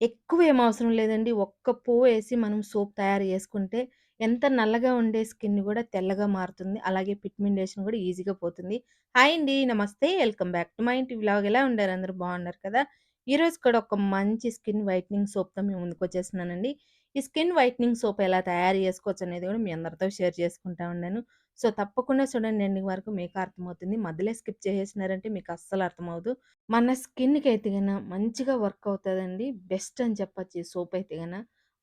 ఎక్కువ ఏం అవసరం లేదండి. ఒక్క పువ్వు వేసి మనం సోప్ తయారు చేసుకుంటే ఎంత నల్లగా ఉండే స్కిన్ కూడా తెల్లగా మారుతుంది. అలాగే పిగ్మెంటేషన్ కూడా ఈజీగా పోతుంది. హాయ్ అండి. నమస్తే. వెల్కమ్ బ్యాక్ టు మై ఇంటి వ్లాగ్. ఎలా ఉండారు? అందరూ బాగున్నారు కదా! ఈరోజు కూడా ఒక మంచి స్కిన్ వైట్నింగ్ సోప్‌తో మీ ముందుకొచ్చేస్తున్నానండి. ఈ స్కిన్ వైట్నింగ్ సోప్ ఎలా తయారు చేసుకోవచ్చు అనేది కూడా మీ అందరితో షేర్ చేసుకుంటా ఉన్నాను. సో, తప్పకుండా చూడండి ఎండింగ్ వరకు మీకు అర్థమవుతుంది. మధ్యలో స్కిప్ చేసేసినారంటే మీకు అస్సలు అర్థమవ్వదు. మన స్కిన్‌కి అయితే గన మంచిగా వర్క్ అవుతుందండి బెస్ట్ అని చెప్పచ్చు ఈ సోప్ అయితే గన.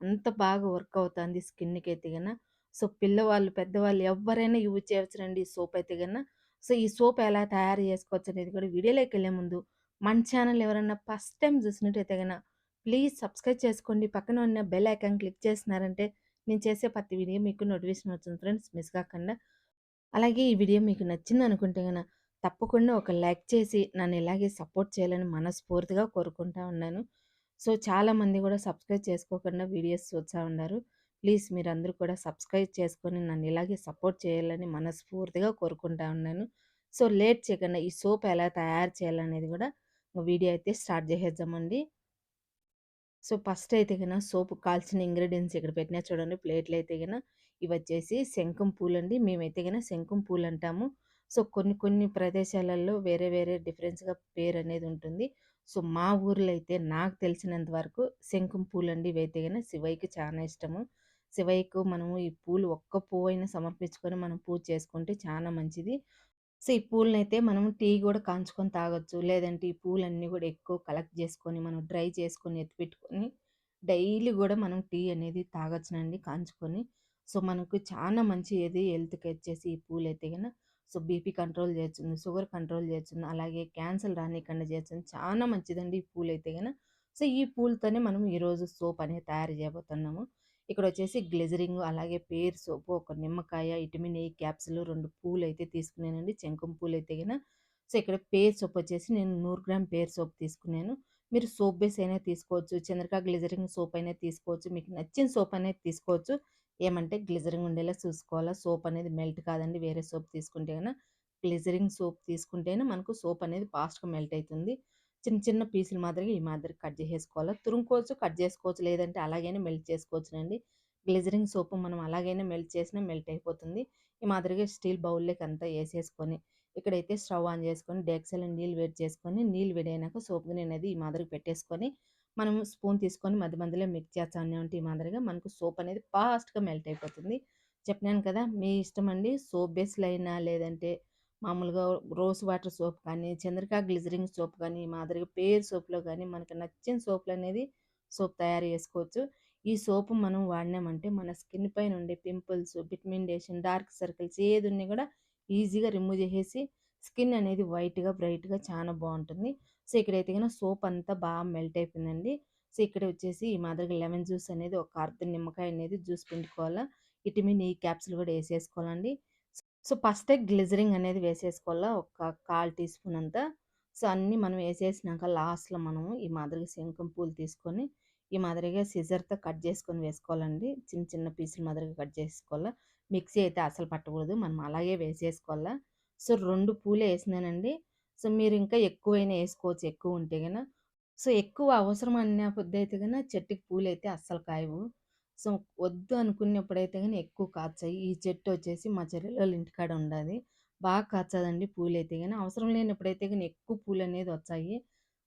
అంత బాగా వర్క్ అవుతుంది స్కిన్‌కి అయితే గన. సో, పిల్లవాళ్ళు, పెద్దవాళ్ళు ఎవరైనా యూజ్ చేయవచ్చునండి ఈ సోప్ అయితే గన. సో, ఈ సోప్ ఎలా తయారు చేసుకోవచ్చు అనేది కూడా వీడియోలోకి వెళ్ళే ముందు మన ఛానల్ ఎవరన్నా ఫస్ట్ టైం చూసినట్టయితే గన ప్లీజ్ సబ్స్క్రైబ్ చేసుకోండి. పక్కన ఉన్న బెల్ ఐకాన్ క్లిక్ చేసినారంటే నేను చేసే ప్రతి వీడియో మీకు నోటిఫికేషన్ వస్తుంది ఫ్రెండ్స్ మిస్ కాకుండా. అలాగే ఈ వీడియో మీకు నచ్చింది అనుకుంటే కనుక తప్పకుండా ఒక లైక్ చేసి నన్ను ఇలాగే సపోర్ట్ చేయాలని మనస్ఫూర్తిగా కోరుకుంటా ఉన్నాను. సో, చాలామంది కూడా సబ్స్క్రైబ్ చేసుకోకుండా వీడియోస్ చూస్తూ ఉన్నారు. ప్లీజ్ మీరందరూ కూడా సబ్స్క్రైబ్ చేసుకొని నన్ను ఇలాగే సపోర్ట్ చేయాలని మనస్ఫూర్తిగా కోరుకుంటా ఉన్నాను. సో, లేట్ చేయకుండా ఈ సోప్ ఎలా తయారు చేయాలనేది కూడా వీడియో అయితే స్టార్ట్ చేసేద్దామండి. సో, ఫస్ట్ అయితే గన సోపు కాల్చిన ఇంగ్రీడియంట్స్ ఇక్కడ పెట్టినా చూడండి ప్లేట్లు అయితే ఇవి వచ్చేసి శంఖం పూలండి. మేమైతే గన శంఖం పూలంటాము. సో, కొన్ని కొన్ని ప్రదేశాలలో వేరే వేరే డిఫరెన్స్‌గా పేరు అనేది ఉంటుంది. సో, మా ఊర్లో అయితే నాకు తెలిసినంత వరకు శంఖం పూలండి ఇవైతే గన శివయ్యకి చాలా ఇష్టము. శివయ్యకు మనము ఈ పూలు ఒక్క పువ్వైనా సమర్పించుకొని మనం పూజ చేసుకుంటే చాలా మంచిది. సో, ఈ పూలనైతే మనం టీ కూడా కాంచుకొని తాగొచ్చు. లేదంటే ఈ పూలన్నీ కూడా ఎక్కువ కలెక్ట్ చేసుకొని మనం డ్రై చేసుకొని, ఎత్తిపెట్టుకొని, డైలీ కూడా మనం టీ అనేది తాగొచ్చునండి కాంచుకొని. సో, మనకు చానా మంచిది హెల్త్‌కొచ్చేసి ఈ పూలు అయితే గన. సో, బీపీ కంట్రోల్ చేస్తుంది షుగర్ కంట్రోల్ చేస్తుంది అలాగే క్యాన్సర్ రానీకుండా చేస్తుంది చాలా మంచిదండి ఈ పూలు అయితే గన. సో, ఈ పూలతోనే మనం ఈరోజు సోప్ అనేది తయారు చేయబోతున్నాము ఇక్కడ వచ్చేసి గ్లిజరింగ్, అలాగే పేర్ సోపు, ఒక నిమ్మకాయ, విటమిన్ ఏ క్యాప్సూల్, 2 పూలైతే తీసుకున్నానండి. శంఖం అయితే గన. సో, ఇక్కడ పేర్ సోప్ వచ్చేసి నేను నూరు గ్రామ్ పేర్ సోప్ తీసుకున్నాను. మీరు సోప్ బేస్ అయినా తీసుకోవచ్చు. చంద్రిక గ్లిజరింగ్ సోప్ అయినా తీసుకోవచ్చు. మీకు నచ్చిన సోప్ అనేది తీసుకోవచ్చు. ఏమంటే గ్లిజరింగ్ ఉండేలా చూసుకోవాలా. సోప్ అనేది మెల్ట్ కాదండి. వేరే సోప్ తీసుకుంటే కన్నా గ్లిజరింగ్ సోప్ తీసుకుంటేనే మనకు సోప్ అనేది ఫాస్ట్‌గా మెల్ట్ అవుతుంది చిన్న చిన్న పీసులు మాదిరిగా ఈ మాదిరిగా కట్ చేసేసుకోవాలా. తురుముకోవచ్చు, కట్ చేసుకోవచ్చు. లేదంటే అలాగైనా మెల్ట్ చేసుకోవచ్చునండి. గ్లిజరింగ్ సోప్ మనం అలాగైనా మెల్ట్ చేసినా మెల్ట్ అయిపోతుంది. ఈ మాదిరిగా స్టీల్ బౌల్‌లోకి అంతా వేసేసుకొని ఇక్కడైతే స్టవ్ ఆన్ చేసుకొని డేక్షాలో నీళ్ళు వేడి చేసుకొని, నీళ్ళు వేడైనాక సోప్ అనేది ఈ మాదిరిగా పెట్టేసుకొని, మనం స్పూన్ తీసుకొని మధ్య మధ్యలో మిక్స్ చేస్తానే ఉంటే ఈ మాదిరిగా మనకు సోప్ అనేది ఫాస్ట్‌గా మెల్ట్ అయిపోతుంది. చెప్పినాను కదా! మీ ఇష్టం అండి సోప్ బేస్లు అయినా లేదంటే మామూలుగా రోజ్ వాటర్ సోప్ కానీ, చంద్రకా గ్లిజరింగ్ సోప్ కానీ, ఈ మాదిరిగా పేర్ సోప్‌లో కానీ మనకు నచ్చిన సోప్లు అనేది సోప్ తయారు చేసుకోవచ్చు. ఈ సోపు మనం వాడినామంటే మన స్కిన్ పైన ఉండే పింపుల్స్, బిట్మిండేషన్ డార్క్ సర్కిల్స్ ఏది ఉన్నా కూడా ఈజీగా రిమూవ్ చేసేసి స్కిన్ అనేది వైట్‌గా, బ్రైట్‌గా చాలా బాగుంటుంది సో, ఇక్కడైతే గన సోప్ అంతా బాగా మెల్ట్ అయిపోయిందండి. సో, ఇక్కడ వచ్చేసి ఈ మాదిరిగా లెమన్ జ్యూస్ అనేది ఒక అర్ధ నిమ్మకాయ అనేది జ్యూస్ పిండుకోవాలా. మీద ఈ క్యాప్సూల్ కూడా వేసేసుకోవాలండి సో, ఫస్టే గ్లిజరింగ్ అనేది వేసేసుకోవాలా. ఒక కాల్ టీ స్పూన్ అంతా. సో, అన్నీ మనం వేసేసినాక లాస్ట్‌లో మనము ఈ మాదిరిగా శంఖం పూలు తీసుకొని, ఈ మాదిరిగా సిజర్‌తో కట్ చేసుకొని వేసుకోవాలండి. చిన్న చిన్న పీసుల మాదిరిగా కట్ చేసుకోవాలా. మిక్సీ అయితే అస్సలు పట్టకూడదు. మనం అలాగే వేసేసుకోవాలా. సో, రెండు పూలే వేసినానండి సో, మీరు ఇంకా ఎక్కువైనా వేసుకోవచ్చు ఎక్కువ ఉంటే గన. సో, ఎక్కువ అవసరం అన్న అయితే గన చెట్టుకి అయితే అస్సలు కాయవు. సో, వద్దు అనుకున్నప్పుడైతే కానీ ఎక్కువ కాచాయి. ఈ చెట్టు వచ్చేసి మా చెల్లెలోళ్ళ ఇంటికాడ ఉండాలి బాగా కాచదండి అయితే కానీ అవసరం లేనప్పుడైతే కానీ ఎక్కువ పూలు అనేది వచ్చాయి.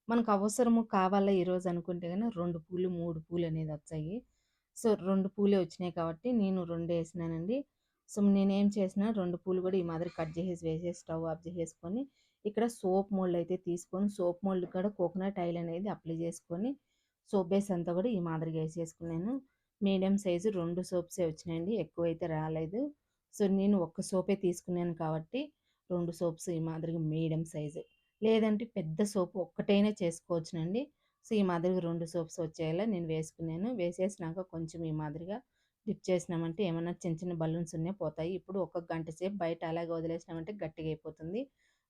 మనకు అవసరము కావాలా ఈరోజు అనుకుంటే కానీ రెండు పూలు, మూడు పూలు అనేది వచ్చాయి. సో, రెండు పూలే వచ్చినాయి కాబట్టి నేను రెండు వేసినానండి సో, నేనేం చేసినా రెండు పూలు కూడా ఈ మాదిరి కట్ చేసేసి వేసేసి స్టవ్ ఆఫ్ చేసేసుకొని, ఇక్కడ సోప్ మోల్డ్ అయితే తీసుకొని, సోప్ మోల్డ్ కూడా కోకోనట్ ఆయిల్ అనేది అప్లై చేసుకొని, సోప్ బేస్ అంతా కూడా ఈ మాదిరిగా వేసేసుకున్నాను మీడియం సైజు రెండు సోప్సే వచ్చినాయండి. ఎక్కువైతే రాలేదు. సో, నేను ఒక్క సోపే తీసుకున్నాను కాబట్టి రెండు సోప్స్ ఈ మాదిరిగా మీడియం సైజు. లేదంటే పెద్ద సోపు ఒక్కటైనా చేసుకోవచ్చునండి. సో, ఈ మాదిరిగా రెండు సోప్స్ వచ్చేలా నేను వేసుకున్నాను. వేసేసినాక కొంచెం ఈ మాదిరిగా డిప్ చేసినామంటే ఏమన్నా చిన్న చిన్న బలూన్స్ ఉన్నాయి పోతాయి. ఇప్పుడు ఒక గంట సేపు బయట అలాగే వదిలేసినామంటే గట్టిగా అయిపోతుంది.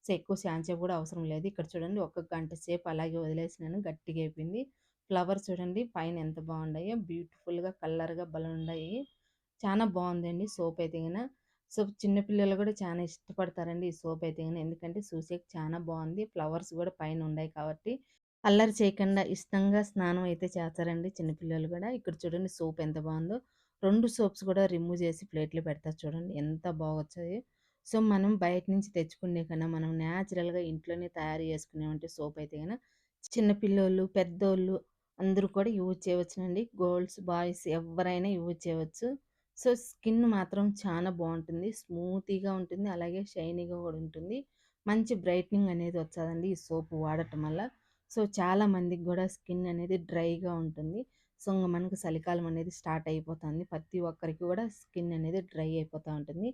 సో, ఎక్కువ సేపు కూడా అవసరం లేదు. ఇక్కడ చూడండి ఒక గంట సేపు అలాగే వదిలేసినాను గట్టిగా అయిపోయింది. ఫ్లవర్స్ చూడండి పైన ఎంత బాగున్నాయో బ్యూటిఫుల్‌గా కలర్‌గా భలే ఉన్నాయి. చాలా బాగుందండి సోప్ అయితే సో, చిన్న పిల్లలు కూడా చాలా ఇష్టపడతారండి ఈ సోప్ అయితే ఎందుకంటే చూసేకి చాలా బాగుంది ఫ్లవర్స్ కూడా పైన ఉన్నాయి కాబట్టి అల్లరి చేయకుండా ఇష్టంగా స్నానం అయితే చేస్తారండి చిన్నపిల్లలు కూడా ఇక్కడ చూడండి సోప్ ఎంత బాగుందో రెండు సోప్స్ కూడా రిమూవ్ చేసి ప్లేట్‌లో పెడతారు చూడండి. ఎంత బాగొచ్చాయో. సో, మనం బయట నుంచి తెచ్చుకునే కన్నా మనం న్యాచురల్‌గా ఇంట్లోనే తయారు చేసుకునేవంటి సోప్ అయితే గన చిన్న పిల్లోళ్ళు, పెద్దోళ్ళు అందరూ కూడా యూజ్ చేయవచ్చునండి. గర్ల్స్, బాయ్స్ ఎవ్వరైనా యూజ్ చేయవచ్చు. సో, స్కిన్ మాత్రం చాలా బాగుంటుంది స్మూతీగా ఉంటుంది. అలాగే షైనీగా కూడా ఉంటుంది. మంచి బ్రైట్నింగ్ అనేది వచ్చేదండి ఈ సోప్ వాడటం వల్ల. సో, చాలా మందికి కూడా స్కిన్ అనేది డ్రైగా ఉంటుంది. సో, మనకు చలికాలం అనేది స్టార్ట్ అయిపోతుంది. ప్రతి ఒక్కరికి కూడా స్కిన్ అనేది డ్రై అయిపోతూ ఉంటుంది.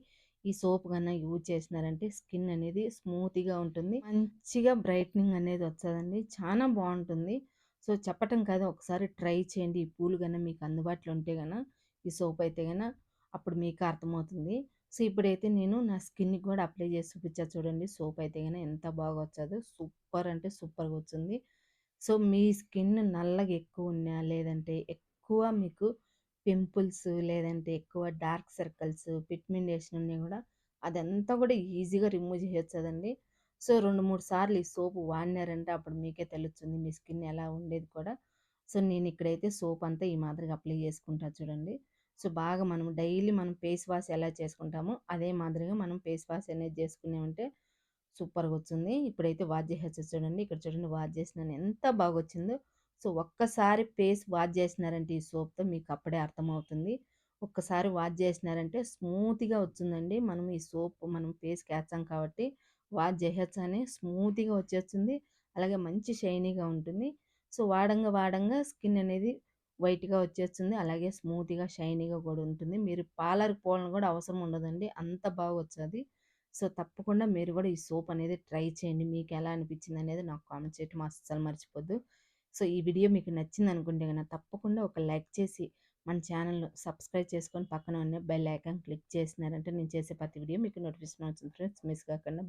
ఈ సోప్ కన్నా యూజ్ చేసినారంటే స్కిన్ అనేది స్మూత్గా ఉంటుంది. మంచిగా బ్రైట్నింగ్ అనేది వచ్చేదండి చాలా బాగుంటుంది సో, చెప్పటం కాదు ఒకసారి ట్రై చేయండి. ఈ పూలు కన్నా మీకు అందుబాటులో ఉంటే కన్నా ఈ సోప్ అయితే గన అప్పుడు మీకు అర్థమవుతుంది. సో, ఇప్పుడైతే నేను నా స్కిన్‌కి కూడా అప్లై చేసి చూపించా చూడండి. సోప్ అయితే గన ఎంత బాగా వచ్చదో సూపర్ అంటే సూపర్‌గా వచ్చింది. సో, మీ స్కిన్ నల్లగా ఎక్కువ ఉన్నా లేదంటే ఎక్కువ మీకు పింపుల్స్ లేదంటే ఎక్కువ డార్క్ సర్కిల్స్, పిగ్మెంటేషన్ ఉన్నా కూడా అదంతా కూడా ఈజీగా రిమూవ్ చేయొచ్చదండి. సో, 2, 3 సార్లు ఈ సోప్ వాడినారంటే అప్పుడు మీకే తెలుస్తుంది మీ స్కిన్ ఎలా ఉండేది కూడా. సో, నేను ఇక్కడైతే సోప్ అంతా ఈ మాదిరిగా అప్లై చేసుకుంటా చూడండి. సో, బాగా మనం డైలీ మనం ఫేస్ వాష్ ఎలా చేసుకుంటామో అదే మాదిరిగా మనం ఫేస్ వాష్ అనేది చేసుకున్నామంటే సూపర్‌గా వచ్చింది. ఇప్పుడైతే వాష్ చేసేసి చూడండి. ఇక్కడ చూడండి వాష్ చేసినాను ఎంత బాగా వచ్చిందో సో, ఒక్కసారి ఫేస్ వాష్ చేసినారంటే ఈ సోప్‌తో మీకు అప్పుడే అర్థమవుతుంది. ఒక్కసారి వాష్ చేసినారంటే స్మూత్‌గా వచ్చిందండి. మనం ఈ సోప్ మనం ఫేస్ కేచాం కాబట్టి వాష్ చేయొచ్చని స్మూత్‌గా వచ్చేస్తుంది. అలాగే మంచి షైనీగా ఉంటుంది. సో, వాడంగా వాడంగా స్కిన్ అనేది వైట్‌గా వచ్చేస్తుంది. అలాగే స్మూత్‌గా, షైనీగా కూడా ఉంటుంది. మీరు పార్లర్‌కి పోవాలని కూడా అవసరం ఉండదండి. అంత బాగా వచ్చేది సో, తప్పకుండా మీరు కూడా ఈ సోప్ అనేది ట్రై చేయండి. మీకు ఎలా అనిపించింది అనేది నాకు కామెంట్ చేయటం అస్సలు మర్చిపోద్దు. సో, ఈ వీడియో మీకు నచ్చింది అనుకుంటే గన తప్పకుండా ఒక లైక్ చేసి మన ఛానల్ను సబ్స్క్రైబ్ చేసుకొని పక్కన ఉన్న బెల్ ఐకాన్ క్లిక్ చేసినారంటే నేను చేసే ప్రతి వీడియో మీకు నోటిఫికేషన్ వచ్చింది ఫ్రెండ్స్. మిస్ కాకుండా